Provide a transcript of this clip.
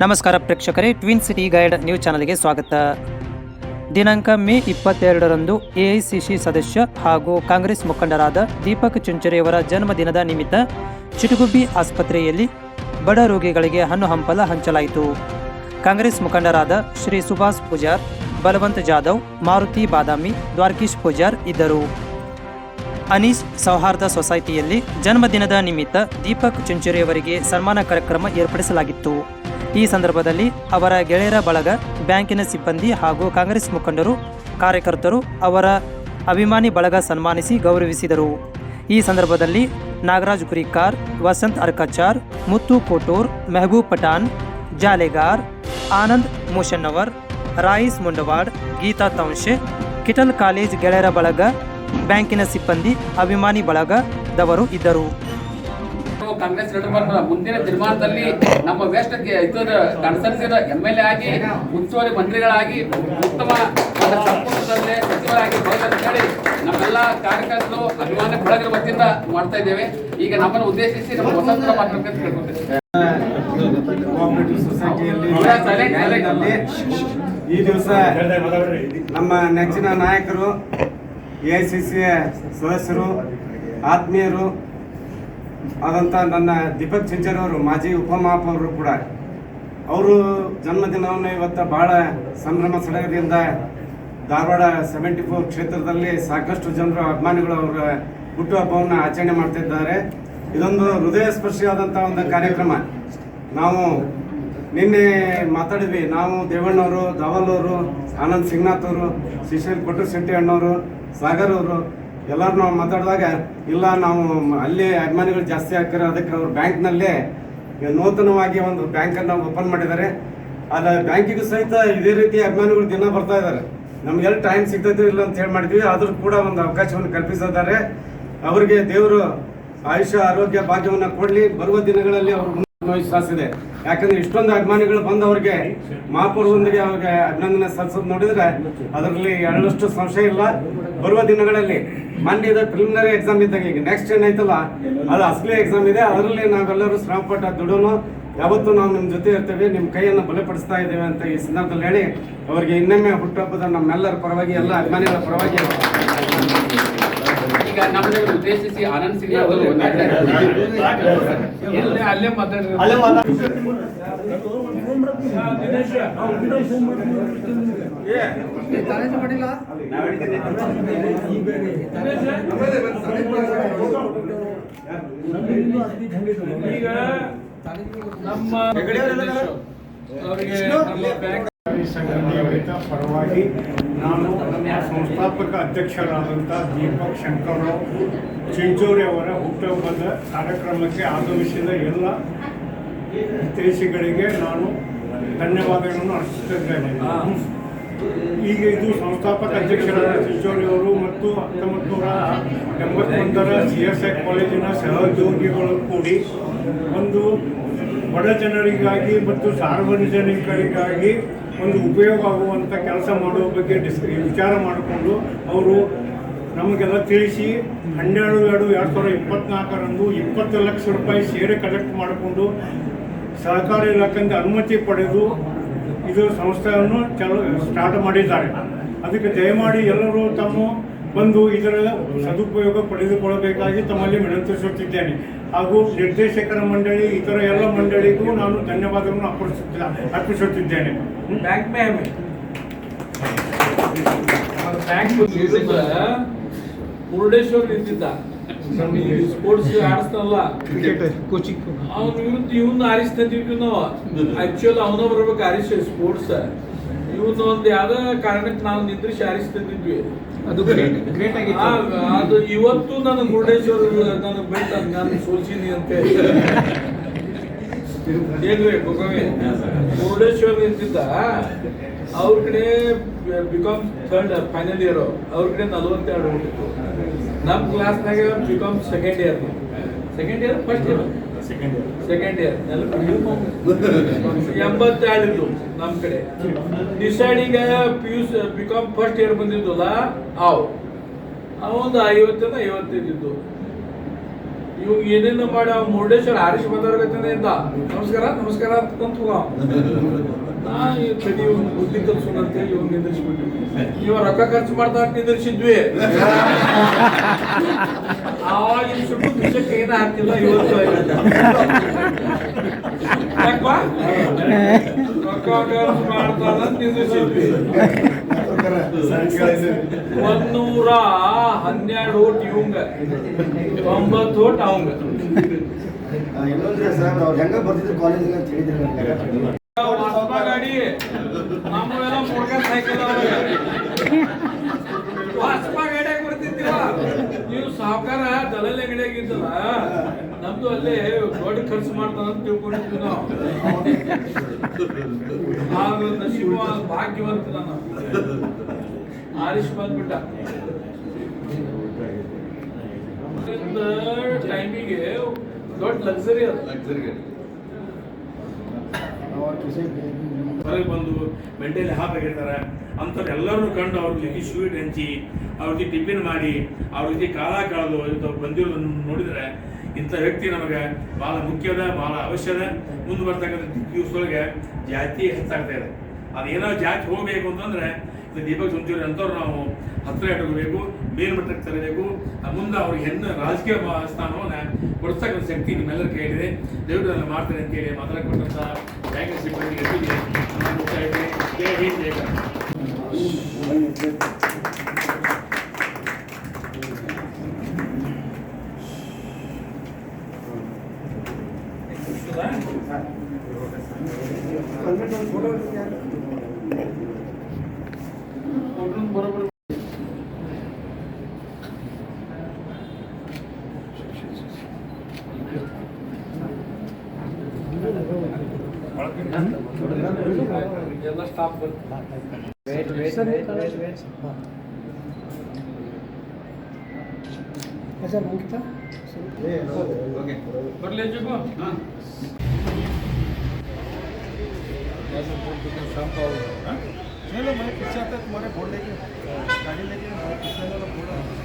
ನಮಸ್ಕಾರ ಪ್ರೇಕ್ಷಕರೇ twin city guide news ಚಾನಲ್ಗೆ ಸ್ವಾಗತ. ದಿನಾಂಕ ಮೇ ಇಪ್ಪತ್ತೆರಡರಂದು ಎಐಸಿಸಿ ಸದಸ್ಯ ಹಾಗೂ ಕಾಂಗ್ರೆಸ್ ಮುಖಂಡರಾದ ದೀಪಕ್ ಚುಂಚರಿಯವರ ಜನ್ಮದಿನದ ನಿಮಿತ್ತ ಚಿಟುಗುಬ್ಬಿ ಆಸ್ಪತ್ರೆಯಲ್ಲಿ ಬಡ ರೋಗಿಗಳಿಗೆ ಹಣ್ಣು ಹಂಪಲ ಹಂಚಲಾಯಿತು. ಕಾಂಗ್ರೆಸ್ ಮುಖಂಡರಾದ ಶ್ರೀ ಸುಭಾಷ್ ಪೂಜಾರ್, ಬಲವಂತ್ ಜಾಧವ್, ಮಾರುತಿ ಬಾದಾಮಿ, ದ್ವಾರಕೀಶ್ ಪೂಜಾರ್ ಇದ್ದರು. ಅನೀಸ್ ಸೌಹಾರ್ದ ಸೊಸೈಟಿಯಲ್ಲಿ ಜನ್ಮದಿನದ ನಿಮಿತ್ತ ದೀಪಕ್ ಚುಂಚುರಿಯವರಿಗೆ ಸನ್ಮಾನ ಕಾರ್ಯಕ್ರಮ ಏರ್ಪಡಿಸಲಾಗಿತ್ತು. ಈ ಸಂದರ್ಭದಲ್ಲಿ ಅವರ ಗೆಳೆಯರ ಬಳಗ, ಬ್ಯಾಂಕಿನ ಸಿಬ್ಬಂದಿ ಹಾಗೂ ಕಾಂಗ್ರೆಸ್ ಮುಖಂಡರು, ಕಾರ್ಯಕರ್ತರು ಅವರ ಅಭಿಮಾನಿ ಬಳಗ ಸನ್ಮಾನಿಸಿ ಗೌರವಿಸಿದರು. ಈ ಸಂದರ್ಭದಲ್ಲಿ ನಾಗರಾಜ್ ಗುರಿಕಾರ್, ವಸಂತ್ ಅರ್ಕಚಾರ್, ಮುತ್ತು ಕೋಟೂರ್, ಮೆಹಬೂಬ್ ಪಠಾನ್ ಜಾಲೆಗಾರ್, ಆನಂದ್ ಮೂಷನ್ನವರ್ ರಾಯಿಸ್ ಮುಂಡವಾಡ್, ಗೀತಾ ತಂಶೆ, ಕಿಟಲ್ ಕಾಲೇಜ್ ಗೆಳೆಯರ ಬಳಗ, ಬ್ಯಾಂಕಿನ ಸಿಬ್ಬಂದಿ, ಅಭಿಮಾನಿ ಬಳಗದವರು ಇದ್ದರು. ಕಾಂಗ್ರೆಸ್ ಮುಂದಿನ ತೀರ್ಮಾನದಲ್ಲಿ ನಮ್ಮ ವೆಸ್ಟ್ ಕನ್ಸರ್ಸಿದ ಎಂ ಎಲ್ ಎ ಆಗಿ ಉಸ್ತುವಾರಿ ಮಂತ್ರಿಗಳಾಗಿ ಉತ್ತಮ ಸಂಪುಟದಲ್ಲಿ ಸಚಿವರಾಗಿ ಹೇಳಿ ನಮ್ಮೆಲ್ಲ ಕಾರ್ಯಕರ್ತರು ಅಭಿಮಾನ ಬೆಳಗಿನ ವತಿಯಿಂದ ಮಾಡ್ತಾ ಇದ್ದೇವೆ. ಈಗ ನಮ್ಮನ್ನು ಉದ್ದೇಶಿಸಿ ನಮ್ಮ ಕೇಳ್ಕೊತೇವೆ ಕೋಆಪರೇಟಿವ್ ಸೊಸೈಟಿಯಲ್ಲಿ ಈ ದಿವಸ ನಮ್ಮ ನೆಚ್ಚಿನ ನಾಯಕರು ಎ ಸಿ ಸಿ ಸದಸ್ಯರು ಆತ್ಮೀಯರು ಆದಂಥ ನನ್ನ ದೀಪಕ್ ಚಿಂಚರ್ ಅವರು, ಮಾಜಿ ಉಪಮಹಾಪೌರರು ಕೂಡ. ಅವರು ಜನ್ಮದಿನವನ್ನು ಇವತ್ತು ಬಹಳ ಸಂಭ್ರಮ ಸಡಗರದಿಂದ ಧಾರವಾಡ ಸೆವೆಂಟಿ ಫೋರ್ ಕ್ಷೇತ್ರದಲ್ಲಿ ಸಾಕಷ್ಟು ಜನರು ಅಭಿಮಾನಿಗಳು ಅವರ ಹುಟ್ಟುಹಬ್ಬವನ್ನು ಆಚರಣೆ ಮಾಡ್ತಿದ್ದಾರೆ. ಇದೊಂದು ಹೃದಯ ಸ್ಪರ್ಶಿಯಾದಂಥ ಒಂದು ಕಾರ್ಯಕ್ರಮ. ನಾವು ನಿನ್ನೆ ಮಾತಾಡಿದ್ವಿ. ನಾವು ದೇವಣ್ಣವರು ಧವಲ್ ಅವರು ಆನಂದ್ ಸಿಂಗ್ನಾಥ್ ಅವರು ಶಿಶಿಲ್ ಕೊಟ್ಟು ಶೆಟ್ಟಿ ಅಣ್ಣವರು, ಸಾಗರ್ ಅವರು ಎಲ್ಲರೂ ನಾವು ಮಾತಾಡಿದಾಗ, ಇಲ್ಲ ನಾವು ಅಲ್ಲೇ ಅಭಿಮಾನಿಗಳು ಜಾಸ್ತಿ ಆಗ್ತಾರೆ, ಅದಕ್ಕೆ ಅವರು ಬ್ಯಾಂಕ್ನಲ್ಲೇ ನೂತನವಾಗಿ ಒಂದು ಬ್ಯಾಂಕನ್ನು ಓಪನ್ ಮಾಡಿದ್ದಾರೆ. ಅಲ್ಲ ಬ್ಯಾಂಕಿಗೂ ಸಹಿತ ಇದೇ ರೀತಿ ಅಭಿಮಾನಿಗಳು ದಿನ ಬರ್ತಾ ಇದ್ದಾರೆ. ನಮ್ಗೆಲ್ಲ ಟೈಮ್ ಸಿಗ್ತೈತೆ ಇಲ್ಲ ಅಂತ ಹೇಳಿ ಮಾಡಿದ್ವಿ, ಆದ್ರೂ ಕೂಡ ಒಂದು ಅವಕಾಶವನ್ನು ಕಲ್ಪಿಸಿದ್ದಾರೆ. ಅವರಿಗೆ ದೇವರು ಆಯುಷ್ಯ, ಆರೋಗ್ಯ, ಭಾಗ್ಯವನ್ನು ಕೊಡಲಿ. ಬರುವ ದಿನಗಳಲ್ಲಿ ಅವರು ಮುಂದೆ ವಿಶ್ವಾಸ ಇದೆ ಯಾಕಂದ್ರೆ ಇಷ್ಟೊಂದು ಅಭಿಮಾನಿಗಳು ಬಂದವ್ರಿಗೆ ಅವ್ರಿಗೆ ಮಹಾಪೌರದೊಂದಿಗೆ ಅವ್ರಿಗೆ ಅಭಿನಂದನೆ ಸಲ್ಲಿಸೋದು ನೋಡಿದ್ರೆ ಅದರಲ್ಲಿ ಎಳ್ಳಷ್ಟು ಸಂಶಯ ಇಲ್ಲ. ಬರುವ ದಿನಗಳಲ್ಲಿ ಮೊನ್ನೆ ಪ್ರಿಲಿಮಿನರಿ ಎಕ್ಸಾಮ್ ಇದ್ದಾಗ ಈಗ ನೆಕ್ಸ್ಟ್ ಏನೈತಲ್ಲ ಅದು ಅಸಲಿ ಎಕ್ಸಾಮ್ ಇದೆ. ಅದರಲ್ಲಿ ನಾವೆಲ್ಲರೂ ಶ್ರಮಪಟ್ಟ ದುಡೋನು ಯಾವತ್ತೂ ನಾವು ನಿಮ್ಮ ಜೊತೆ ಇರ್ತೇವೆ ನಿಮ್ಮ ಕೈಯನ್ನು ಬಲಪಡಿಸ್ತಾ ಇದ್ದೇವೆ ಅಂತ ಈ ಸಂದರ್ಭದಲ್ಲಿ ಹೇಳಿ, ಅವರಿಗೆ ಇನ್ನೊಮ್ಮೆ ಹುಟ್ಟುಹಬ್ಬದ ನಮ್ಮೆಲ್ಲರ ಪರವಾಗಿ, ಎಲ್ಲ ಅಭಿಮಾನಿಗಳ ಪರವಾಗಿ ಈಗ ನಮ್ಮನ್ನ ಉದ್ದೇಶಿಸಿ ಆನಂದ್ ಸಿಂಗ್ ಅವರು ಅಲ್ಲೇ ಈಗ ನಮ್ಮ ಅವರಿಗೆ ನಮ್ಮ ಬ್ಯಾಂಕ್ ಸಂಘಟನೆಯವರಿಂದ ಪರವಾಗಿ ನಾನು ಸಂಸ್ಥಾಪಕ ಅಧ್ಯಕ್ಷರಾದಂಥ ದೀಪಕ್ ಶಂಕರ್ರಾವ್ ಚಿಂಚೋರಿ ಅವರ ಹುಟ್ಟುಹಬ್ಬದ ಕಾರ್ಯಕ್ರಮಕ್ಕೆ ಆಗಮಿಸಿದ ಎಲ್ಲ ಹಿತೈಷಿಗಳಿಗೆ ನಾನು ಧನ್ಯವಾದಗಳನ್ನು ಅರ್ಪಿಸುತ್ತಿದ್ದೇನೆ. ಈಗ ಇದು ಸಂಸ್ಥಾಪಕ ಅಧ್ಯಕ್ಷರಾದ ಚಿಂಚೋಳಿ ಅವರು ಮತ್ತು ಹತ್ತೊಂಬತ್ತು ನೂರ ಎಂಬತ್ತೊಂದರ ಸಿ ಎಸ್ ಐ ಕಾಲೇಜಿನ ಸಹೋದ್ಯೋಗಿಗಳು ಕೂಡಿ ಒಂದು ಬಡ ಜನರಿಗಾಗಿ ಮತ್ತು ಸಾರ್ವಜನಿಕರಿಗಾಗಿ ಒಂದು ಉಪಯೋಗ ಆಗುವಂಥ ಕೆಲಸ ಮಾಡುವ ಬಗ್ಗೆ ಡಿಸ್, ವಿಚಾರ ಮಾಡಿಕೊಂಡು ಅವರು ನಮಗೆಲ್ಲ ತಿಳಿಸಿ ಹನ್ನೆರಡು, ಎರಡು ಎರಡು ಸಾವಿರದ ಇಪ್ಪತ್ನಾಲ್ಕರಂದು ಇಪ್ಪತ್ತು ಲಕ್ಷ ರೂಪಾಯಿ ಸೇರೆ ಕಲೆಕ್ಟ್ ಮಾಡಿಕೊಂಡು ಸಹಕಾರ ಇಲಾಖೆಯಿಂದ ಅನುಮತಿ ಪಡೆದು ಇದು ಸಂಸ್ಥೆಯನ್ನು ಚಾಲು ಸ್ಟಾರ್ಟ್ ಮಾಡಿದ್ದಾರೆ. ಅದಕ್ಕೆ ದಯಮಾಡಿ ಎಲ್ಲರೂ ತಮ್ಮ ಬಂದು ಇದರ ಸದುಪಯೋಗ ಪಡೆದುಕೊಳ್ಳಬೇಕಾಗಿ ತಮ್ಮಲ್ಲಿ ವಿನಂತಿಸುತ್ತಿದ್ದೇನೆ ಹಾಗೂ ನಿರ್ದೇಶಕರ ಮಂಡಳಿ ಇತರ ಎಲ್ಲ ಮಂಡಳಿಗೂ ನಾನು ಧನ್ಯವಾದವನ್ನು ಅರ್ಪಿಸುತ್ತ ಅರ್ಪಿಸುತ್ತಿದ್ದೇನೆ ಮುರುಡೇಶ್ವರ್ ನಿಂತಿದ್ದ ಸ್ಪೋರ್ಟ್ಸ್ ಆಡಿಸ್ತಾನಲ್ಲ ಕೋಚಿಂಗ್ ಅವ್ನ ವಿರುದ್ಧ ಇವನ್ನ ಆರಿಸ್ತಿದ್ವಿ ಆಕ್ಚುಲ್ ನಾವು ಆಕ್ಚುಲಿ ಅವನ ಬರ್ಬೇಕು ಆರಿಸ್ ಸ್ಪೋರ್ಟ್ಸ್ ಇವನ್ನ ಒಂದು ಯಾವ್ದೋ ಕಾರಣಕ್ಕೆ ನಾವು ನಿದ್ರೆ ಶಾರಿಸ್ತಿದ್ವಿ ಅದು ಗ್ರೇಟ್ ಆ, ಅದು ಇವತ್ತು ನಾನು ಮುರುಡೇಶ್ವರ ನಾನು ಬಿಟ್ಟ ನಾನು ಸೋಲ್ಸಿನಿ ಅಂತ ಏನ್ರಿ ಮುರುಡೇಶ್ವರ ನಿಂತಿದ್ದ ಅವ್ರ ಕಡೆ ಬಿಕಾಮ್ ಥರ್ಡ್ ಫೈನಲ್ ಇಯರ್ ಅವ್ರ ಕಡೆ ನಲವತ್ತೆರಡು ಹೋಗಿತ್ತು ನಮ್ಮ ಕ್ಲಾಸ್ನಾಗ BCom second year second year first year second year ಎಂಬತ್ತೆರಡು ಇದ್ದು ನಮ್ಮ ಕಡೆ. Deciding P U BCom first year ಬಂದಿದ್ದಲ್ಲ, ಅವು. ಅವೊಂದು ಐವತ್ತನ ಐವತ್ತೈದಿದ್ದು. ಇವಾಗ ಏನೇನು ಮಾಡಿ ಅವ್ ಮುರುಡೇಶ್ವರ ಹರೀಶ್ ಬಂದವ್ರಿಗತ್ತೆ ಇದ್ದ. ನಮಸ್ಕಾರ ನಮಸ್ಕಾರ ಅಂತ ಕುಂತ ನಾ ತಡಿ ಇವ್ನು ಬುದ್ಧಿ ಕಲ್ಸೋಣ ಅಂತ ಹೇಳಿ ಇವ್ನು ನಿಂದಿರ್ಸ್ಬಿಟ್ಟು ಇವ ರೊಕ್ಕ ಖರ್ಚು ಮಾಡ್ತಾ ನಿಂದಿರ್ಸಿದ್ವಿ. ಆವಾಗ ಇಷ್ಟು ಸುಟ್ಟು ವಿಷಯಕ್ಕೆ ಏನು ಹಾಕ್ತಿಲ್ಲ ಇವತ್ತು ಒಂದೂರ ಹನ್ನೆರಡು ಓಟ್ ಇವಂಗ. ಒಂಬತ್ತು ಓಟ್ ಅವಂಗ. ಇನ್ನೊಂದ್ರೆ ಸರ್, ಅವ್ರು ಹೆಂಗ ಬರ್ತಿದ್ರು ಕಾಲೇಜಿಗೆ ಅಂತ ಹೇಳಿದ್ರು ಖರ್ಚು ಮಾಡ್ತಾನ ಅಂತ ತಿಳ್ಕೊಂಡಿದ್ವಿ ನಾವು. ನಶೀಬ ಭಾಗ್ಯವಂತ ನಾನು ಆರಿಶ್ ಬಂದ್ಬಿಟ್ಟ. ಟೈಮಿಗೆ ದೊಡ್ಡ ಲಕ್ಸರಿ ಅದು. ಹೊರಗೆ ಬಂದು ಮೆಂಟಲಿ ಹಾಕಿರ್ತಾರೆ ಅಂಥವ್ರು ಎಲ್ಲರನ್ನೂ ಕಂಡು ಅವ್ರ ಜೊತೆ ಸ್ವೀಟ್ ಹಂಚಿ ಅವ್ರ ಜೊತೆ ಟಿಫಿನ್ ಮಾಡಿ ಅವ್ರ ಜೊತೆ ಕಾಲ ಕಳೆದು ಇಂಥವ್ರು ಅವ್ರು ಬಂದಿರೋದನ್ನು ನೋಡಿದರೆ ಇಂಥ ವ್ಯಕ್ತಿ ನಮಗೆ ಭಾಳ ಮುಖ್ಯದ, ಭಾಳ ಅವಶ್ಯದ. ಮುಂದೆ ಬರ್ತಕ್ಕಂಥ ದಿವಸದೊಳಗೆ ಜಾತಿ ಹೆಚ್ಚಾಗ್ತಾ ಇದೆ. ಅದೇನೋ ಜಾತಿ ಹೋಗಬೇಕು ಅಂತಂದ್ರೆ ಇದು ದೀಪಕ್ ಸಂಚೂರಿ ಅಂಥವ್ರು ನಾವು ಹತ್ತಿರ ಇಟ್ಕೋಬೇಕು ಮೇಲ್ಮಟ್ಟಕ್ಕೆ ತರಬೇಕು. ಮುಂದೆ ಅವ್ರಿಗೆ ಹೆಣ್ಣು ರಾಜಕೀಯ ಸ್ಥಾನವನ್ನು ಕೊಡ್ತಕ್ಕಂಥ ಶಕ್ತಿ ನಿಮ್ಮೆಲ್ಲರ ಕೇಳಿದೆ ದೇವರು ನಾನು ಮಾಡ್ತಾರೆ ಅಂತೇಳಿ ಮಾತಾಡಕೊಟ್ಟಂಥ ಬ್ಯಾಂಕ್ ಸಿಬ್ಬಂದಿಗೆ hey wait wait wait wait wait अच्छा, अच्छा, अच्छा। मुक्ता ओके। कर लीजिए को। हाँ। ऐसे बोल के शाम का होगा नहीं मैं पीछे आता तुम्हारे बोर्ड लेके गाड़ी लेके पीछे बोल रहा हूँ